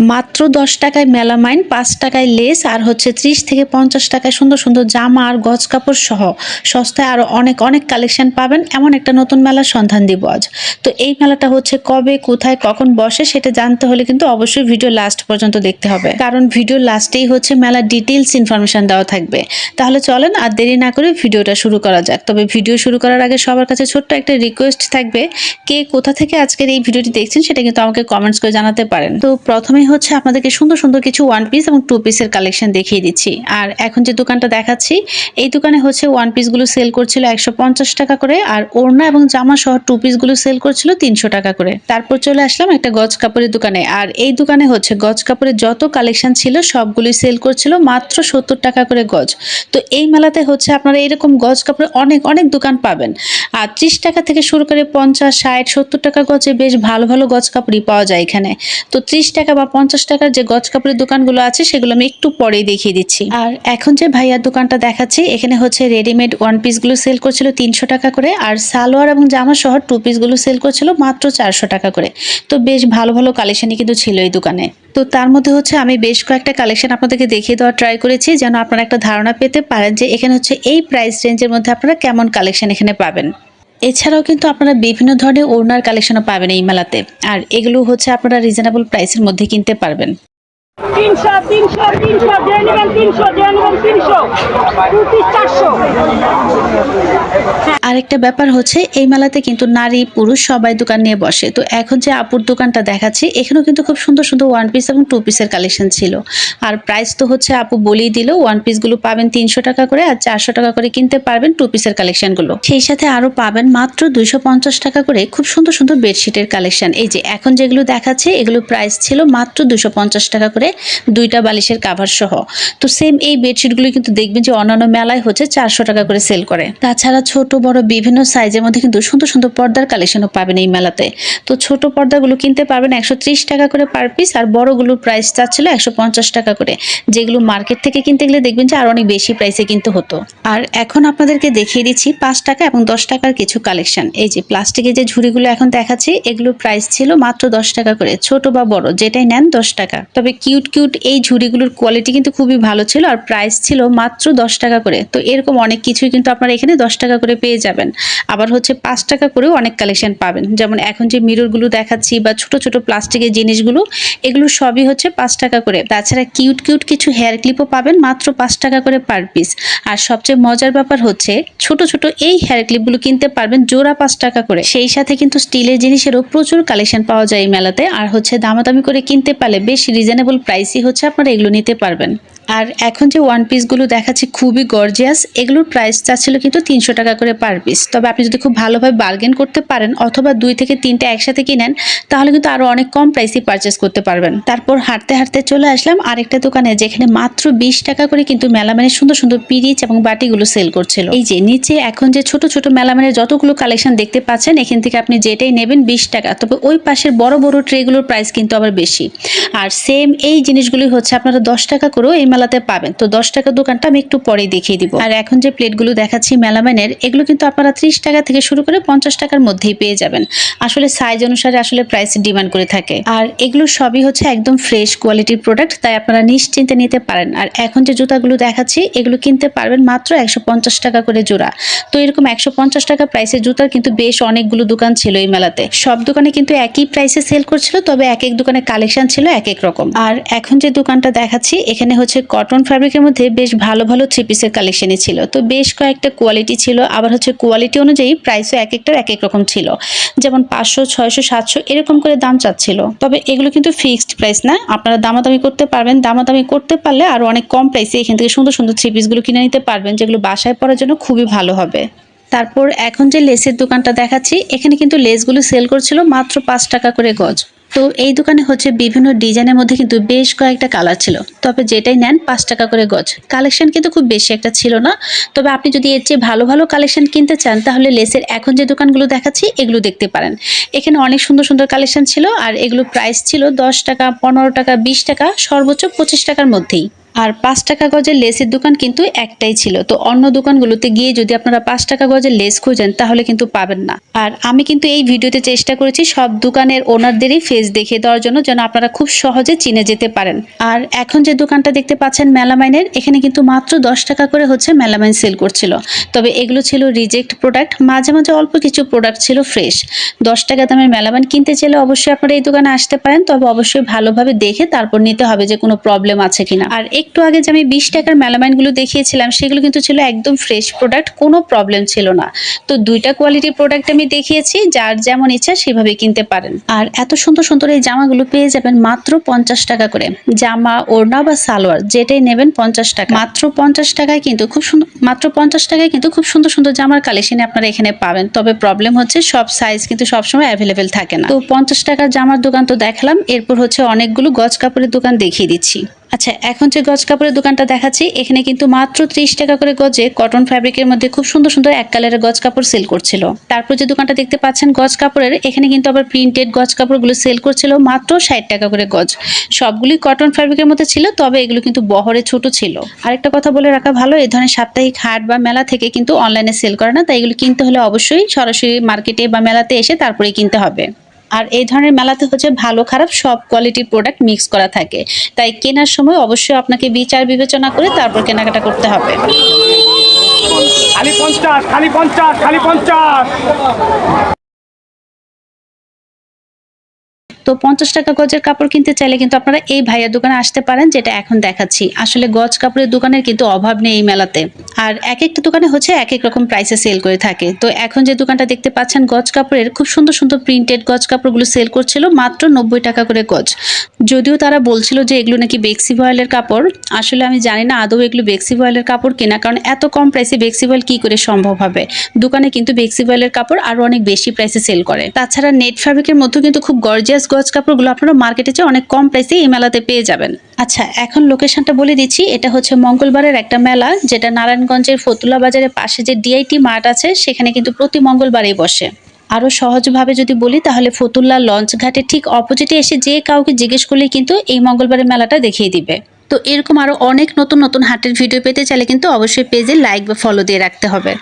মাত্র দশ টাকায় মেলামাইন, পাঁচ টাকায় লেস আর হচ্ছে ত্রিশ থেকে পঞ্চাশ টাকায় সুন্দর সুন্দর জামা আর গজ কাপড় সহ সস্তায় আরও অনেক অনেক কালেকশন পাবেন। এমন একটা নতুন মেলার সন্ধান দিব আজ। তো এই মেলাটা হচ্ছে কবে, কোথায়, কখন বসে সেটা জানতে হলে কিন্তু অবশ্যই ভিডিও লাস্ট পর্যন্ত দেখতে হবে। কারণ ভিডিও লাস্টেই হচ্ছে মেলার ডিটেলস ইনফরমেশান দেওয়া থাকবে। তাহলে চলেন আর দেরি না করে ভিডিওটা শুরু করা যাক। তবে ভিডিও শুরু করার আগে সবার কাছে ছোট্ট একটা রিকোয়েস্ট থাকবে। কে কোথা থেকে আজকের এই ভিডিওটি দেখছেন সেটা কিন্তু আমাকে কমেন্টস করে জানাতে পারেন। তো প্রথমেই হচ্ছে আপনাদেরকে সুন্দর সুন্দর কিছু ওয়ান পিস এবং টু পিসের কালেকশন দেখিয়ে দিচ্ছি। আর এখন যে দোকানটা দেখাচ্ছি, এই দোকানে হচ্ছে ওয়ান পিসগুলো সেল করছিল একশো পঞ্চাশ টাকা করে আর ওড়না এবং জামা সহ টু পিসগুলো সেল করছিল তিনশো টাকা করে। তারপর চলে আসলাম একটা গজ কাপড়ের দোকানে। আর এই দোকানে হচ্ছে গজ কাপড়ের যত কালেকশন ছিল সবগুলোই সেল করছিল মাত্র সত্তর টাকা করে গজ। তো এই মেলাতে হচ্ছে আপনারা এরকম গজ কাপড়ের অনেক অনেক দোকান পাবেন। আর ত্রিশ টাকা থেকে শুরু করে পঞ্চাশ, ষাট, সত্তর টাকা গজে বেশ ভালো ভালো গজ কাপড়ই পাওয়া যায় এখানে। তো ত্রিশ টাকা বা পঞ্চাশ টাকার যে গজ কাপড়ের দোকানগুলো আছে, সেগুলো আমি একটু পরেই দেখিয়ে দিচ্ছি। আর এখন যে ভাইয়ার দোকানটা দেখাচ্ছি, এখানে হচ্ছে রেডিমেড ওয়ান পিসগুলো সেল করছিল তিনশো টাকা করে, আর সালোয়ার এবং জামা সহ টু পিসগুলো সেল করছিল মাত্র চারশো টাকা করে। তো বেশ ভালো ভালো কালেকশনই কিন্তু ছিল এই দোকানে। তো তার মধ্যে হচ্ছে আমি বেশ কয়েকটা কালেকশন আপনাদেরকে দেখিয়ে দেওয়ার ট্রাই করেছি, যেন আপনারা একটা ধারণা পেতে পারেন যে এখানে হচ্ছে এই প্রাইস রেঞ্জের মধ্যে আপনারা কেমন কালেকশন এখানে পাবেন। এছাড়াও কিন্তু আপনারা বিভিন্ন ধরনের ওড়নার কালেকশনও পাবেন এই মেলাতে। আর এগুলো হচ্ছে আপনারা রিজনেবল প্রাইসের মধ্যে কিনতে পারবেন। তিনশো তিনশো তিনশো তিনশো চারশো। আরেকটা ব্যাপার হচ্ছে, এই মেলাতে কিন্তু নারী, পুরুষ সবাই দোকান নিয়ে বসে। তো এখন যে আপুর দোকানটা দেখাচ্ছি, এখানেও কিন্তু খুব সুন্দর সুন্দর ওয়ান পিস এবং টু পিসের কালেকশন ছিল। আর প্রাইস তো হচ্ছে আপু বলেই দিল ওয়ান পিসগুলো পাবেন তিনশো টাকা করে আর চারশো টাকা করে কিনতে পারবেন টু পিসের কালেকশনগুলো সেই সাথে আরও পাবেন মাত্র দুইশো পঞ্চাশ টাকা করে খুব সুন্দর সুন্দর বেডশিটের কালেকশন এই যে এখন যেগুলো দেখাচ্ছে, এগুলো প্রাইস ছিল মাত্র দুশো টাকা করে দুইটা বালিশের কাভার সহ। তো সেম এই বেডশিটগুলো কিন্তু দেখবেন যে অন্যান্য মেলায় হচ্ছে চারশো টাকা করে সেল করে। তাছাড়া ছোট বড় বিভিন্ন সাইজের মধ্যে কিন্তু সুন্দর সুন্দর পর্দার কালেকশনও পাবেন এই মেলাতে। তো ছোট পর্দাগুলো কিনতে পারবেন একশো ত্রিশ টাকা করে পার পিস আর বড়গুলোর প্রাইস চাচ্ছিল একশো পঞ্চাশ টাকা করে। যেগুলো মার্কেট থেকে কিনতে গেলে দেখবেন যে আর অনেক বেশি প্রাইসে কিনতে হতো। আর এখন আপনাদেরকে দেখিয়ে দিচ্ছি পাঁচ টাকা এবং দশ টাকার কিছু কালেকশন এই যে প্লাস্টিকের যে ঝুড়িগুলো এখন দেখাচ্ছি, এগুলোর প্রাইস ছিল মাত্র দশ টাকা করে। ছোট বা বড়, যেটাই নেন দশ টাকা। তবে কিউট কিউট এই ঝুড়িগুলোর কোয়ালিটি কিন্তু খুবই ভালো ছিল আর প্রাইস ছিল মাত্র দশ টাকা করে। তো এরকম অনেক কিছুই কিন্তু আপনারা এখানে দশ টাকা করে পেয়ে যাবেন। আবার হচ্ছে পাঁচ টাকা করেও অনেক কালেকশন পাবেন। যেমন এখন যে মিররগুলো দেখাচ্ছি বা ছোট ছোট প্লাস্টিকের জিনিসগুলো, এগুলো সবই হচ্ছে পাঁচ টাকা করে। তাছাড়া কিউট কিউট কিছু হেয়ার ক্লিপও পাবেন মাত্র পাঁচ টাকা করে পার পিস আর সবচেয়ে মজার ব্যাপার হচ্ছে ছোট ছোট এই হেয়ার ক্লিপগুলো কিনতে পারবেন জোড়া পাঁচ টাকা করে। সেই সাথে কিন্তু স্টিলের জিনিসেরও প্রচুর কালেকশন পাওয়া যায় এই মেলাতে। আর হচ্ছে দামাদামি করে কিনতে পারলে বেশ রিজনেবল প্রাইসই হচ্ছে আপনারা এগুলো নিতে পারবেন। আর এখন যে ওয়ান পিসগুলো দেখাচ্ছি খুবই গর্জিয়াস এগুলোর প্রাইস চাচ্ছিল কিন্তু তিনশো টাকা করে পার পিস তবে আপনি যদি খুব ভালোভাবে বার্গেন করতে পারেন অথবা দুই থেকে তিনটে একসাথে কিনেন, তাহলে কিন্তু আরও অনেক কম প্রাইসে পারচেস করতে পারবেন। তারপর হাঁটতে হাঁটতে চলে আসলাম আরেকটা দোকানে, যেখানে মাত্র বিশ টাকা করে কিন্তু মেলামানের সুন্দর সুন্দর পিরিচ এবং বাটিগুলো সেল করছিল। এই যে নিচে এখন যে ছোট ছোট মেলামানের যতগুলো কালেকশন দেখতে পাচ্ছেন, এখান থেকে আপনি যেটাই নেবেন বিশ টাকা। তবে ওই পাশের বড় বড় ট্রেগুলোর প্রাইস কিন্তু আবার বেশি। আর সেম এই জিনিসগুলি হচ্ছে আপনারা দশ টাকা করেও এই মেলাতে পাবেন। তো দশ টাকার দোকানটা আমি একটু পরেই দেখিয়ে দিব। আর এখন যে প্লেটগুলো দেখাচ্ছি মেলামানের এগুলো কিন্তু আপনারা ত্রিশ টাকা থেকে শুরু করে পঞ্চাশ টাকার মধ্যেই পেয়ে যাবেন। আসলে সাইজ অনুসারে আসলে প্রাইস ডিমান্ড করে থাকে। আর এগুলো সবই হচ্ছে একদম ফ্রেশ কোয়ালিটির প্রোডাক্ট তাই আপনারা নিশ্চিন্তে নিতে পারেন। আর এখন যে জুতাগুলো দেখাচ্ছি, এগুলো কিনতে পারবেন মাত্র একশো পঞ্চাশ টাকা করে জোড়া। তো এরকম একশো পঞ্চাশ টাকা প্রাইসের জুতার কিন্তু বেশ অনেকগুলো দোকান ছিল এই মেলাতে। সব দোকানে কিন্তু একই প্রাইসে সেল করছিল, তবে এক এক দোকানে কালেকশন ছিল এক এক রকম। আর এখন যে দোকানটা দেখাচ্ছি, এখানে হচ্ছে কটন ফ্যাব্রিকের মধ্যে বেশ ভালো ভালো থ্রি পিসের কালেকশনই ছিল। তো বেশ কয়েকটা কোয়ালিটি ছিল, আবার হচ্ছে কোয়ালিটি অনুযায়ী প্রাইসও এক একটার এক এক রকম ছিল। যেমন পাঁচশো, ছয়শো, সাতশো এরকম করে দাম চাচ্ছিল। তবে এগুলো কিন্তু ফিক্সড প্রাইস না, আপনারা দামাদামি করতে পারবেন। দামাদামি করতে পারলে আর অনেক কম প্রাইসে এখান থেকে সুন্দর সুন্দর থ্রি পিসগুলো কিনে নিতে পারবেন, যেগুলো বাসায় পরার জন্য খুবই ভালো হবে। তারপর এখন যে লেসের দোকানটা দেখাচ্ছি, এখানে কিন্তু লেসগুলো সেল করছিল মাত্র পাঁচ টাকা করে গজ। তো এই দোকানে হচ্ছে বিভিন্ন ডিজাইনের মধ্যে কিন্তু বেশ কয়েকটা কালার ছিল। তবে যেটাই নেন পাঁচ টাকা করে গজ। কালেকশন কিন্তু খুব বেশি একটা ছিল না। তবে আপনি যদি এর চেয়ে ভালো ভালো কালেকশন কিনতে চান, তাহলে লেসের এখন যে দোকানগুলো দেখাচ্ছি, এগুলো দেখতে পারেন। এখানে অনেক সুন্দর সুন্দর কালেকশন ছিল, আর এগুলো প্রাইস ছিল দশ টাকা, পনেরো টাকা, বিশ টাকা, সর্বোচ্চ পঁচিশ টাকার মধ্যেই। আর পাঁচ টাকা গজের লেসের দোকান কিন্তু একটাই ছিল। তো অন্য দোকানগুলোতে গিয়ে যদি আপনারা পাঁচ টাকা গজের লেস খোঁজেন, তাহলে কিন্তু পাবেন না। আর আমি কিন্তু এই ভিডিওতে চেষ্টা করেছি সব দোকানের ওনারদেরই ফেস দেখে দেওয়ার জন্য, যেন আপনারা খুব সহজে চিনে যেতে পারেন। আর এখন যে দোকানটা দেখতে পাচ্ছেন মেলামাইনের, এখানে কিন্তু মাত্র দশ টাকা করে হচ্ছে মেলামাইন সেল করছিল। তবে এগুলো ছিল রিজেক্ট প্রোডাক্ট মাঝে মাঝে অল্প কিছু প্রোডাক্ট ছিল ফ্রেশ দশ টাকা দামের মেলামাইন কিনতে চাইলে অবশ্যই আপনারা এই দোকানে আসতে পারেন, তবে অবশ্যই ভালোভাবে দেখে তারপর নিতে হবে যে কোনো প্রবলেম আছে কিনা। আর একটু আগে যে আমি বিশ টাকার মেলামাইনগুলো দেখিয়েছিলাম, সেগুলো কিন্তু ছিল একদম ফ্রেশ প্রোডাক্ট কোনো প্রবলেম ছিল না। তো দুইটা কোয়ালিটির প্রোডাক্ট আমি দেখিয়েছি, যার যেমন ইচ্ছা সেভাবে কিনতে পারেন। আর এত সুন্দর সুন্দর এই জামাগুলো পেয়ে যাবেন মাত্র পঞ্চাশ টাকা করে। জামা, ওড়না বা সালোয়ার, যেটাই নেবেন পঞ্চাশ টাকা। মাত্র পঞ্চাশ টাকায় কিন্তু খুব সুন্দর মাত্র পঞ্চাশ টাকায় কিন্তু খুব সুন্দর সুন্দর জামার কালেকশনে আপনারা এখানে পাবেন। তবে প্রবলেম হচ্ছে সব সাইজ কিন্তু সবসময় অ্যাভেলেবেল থাকে না। তো পঞ্চাশ টাকার জামার দোকান তো দেখালাম, এরপর হচ্ছে অনেকগুলো গজ কাপড়ের দোকান দেখিয়ে দিচ্ছি। আচ্ছা এখন যে গজ কাপড়ের দোকানটা দেখাচ্ছি, এখানে কিন্তু মাত্র ত্রিশ টাকা করে গজে কটন ফ্যাব্রিকের মধ্যে খুব সুন্দর সুন্দর এক কালারের গজ কাপড় সেল করছিল। তারপর যে দোকানটা দেখতে পাচ্ছেন গজ কাপড়ের, এখানে কিন্তু আবার প্রিন্টেড গজ কাপড়গুলো সেল করছিল মাত্র ষাট টাকা করে গজ। সবগুলি কটন ফ্যাব্রিকের মধ্যে ছিল, তবে এগুলো কিন্তু বহরে ছোট ছিল। আরেকটা কথা বলে রাখা ভালো এই ধরনের সাপ্তাহিক হাট বা মেলা থেকে কিন্তু অনলাইনে সেল করে না, তাই এগুলো কিনতে হলে অবশ্যই সরাসরি মার্কেটে বা মেলাতে এসে তারপরে কিনতে হবে। আর এই ধরনের মেলাতে হচ্ছে ভালো, খারাপ সব কোয়ালিটির প্রোডাক্ট মিক্স করা থাকে। তাই কেনার সময় অবশ্যই আপনাকে বিচার বিবেচনা করে তারপর কেনাকাটা করতে হবে। খালি পঞ্চাশ খালি পঞ্চাশ খালি পঞ্চাশ। তো পঞ্চাশ টাকা গজের কাপড় কিনতে চাইলে কিন্তু আপনারা এই ভাইয়ার দোকানে আসতে পারেন, যেটা এখন দেখাচ্ছি। আসলে গজ কাপড়ের দোকানের কিন্তু অভাব নেই এই মেলাতে। আর এক একটা দোকানে হচ্ছে এক এক রকম প্রাইসে সেল করে থাকে। তো এখন যে দোকানটা দেখতে পাচ্ছেন, গজ কাপড়ের খুব সুন্দর সুন্দর প্রিন্টেড গজ কাপড়গুলো সেল করছিল মাত্র নব্বই টাকা করে গজ। যদিও তারা বলছিল যে এগুলো নাকি বেক্সি ভয়েলের কাপড়, আসলে আমি জানি না আদৌ এগুলো বেক্সি ভয়েলের কাপড় কেনা, কারণ এত কম প্রাইসে বেক্সি ভয়েল কি করে সম্ভব হবে? দোকানে কিন্তু বেক্সি ভয়েলের কাপড় আরও অনেক বেশি প্রাইসে সেল করে। তাছাড়া নেট ফ্যাব্রিকের মধ্যেও কিন্তু খুব গর্জিয়াস গজ কাপড়গুলো আপনারা মার্কেটে চেয়ে অনেক কম প্রাইসে এই মেলাতে পেয়ে যাবেন। আচ্ছা এখন লোকেশনটা বলে দিচ্ছি, এটা হচ্ছে মঙ্গলবারের একটা মেলা, যেটা নারায়ণগঞ্জের ফতুলা বাজারের পাশে যে ডিআইটি মার্ট আছে, সেখানে কিন্তু প্রতি মঙ্গলবারেই বসে। আরও সহজভাবে যদি বলি, তাহলে ফতুল্লা লঞ্চ ঘাটে ঠিক অপোজিটে এসে যে কাউকে জিজ্ঞেস করলে কিন্তু এই মঙ্গলবারের মেলাটা দেখিয়ে দিবে। তো এরকম আরও অনেক নতুন নতুন হাটের ভিডিও পেতে চাইলে কিন্তু অবশ্যই পেজে লাইক বা ফলো দিয়ে রাখতে হবে।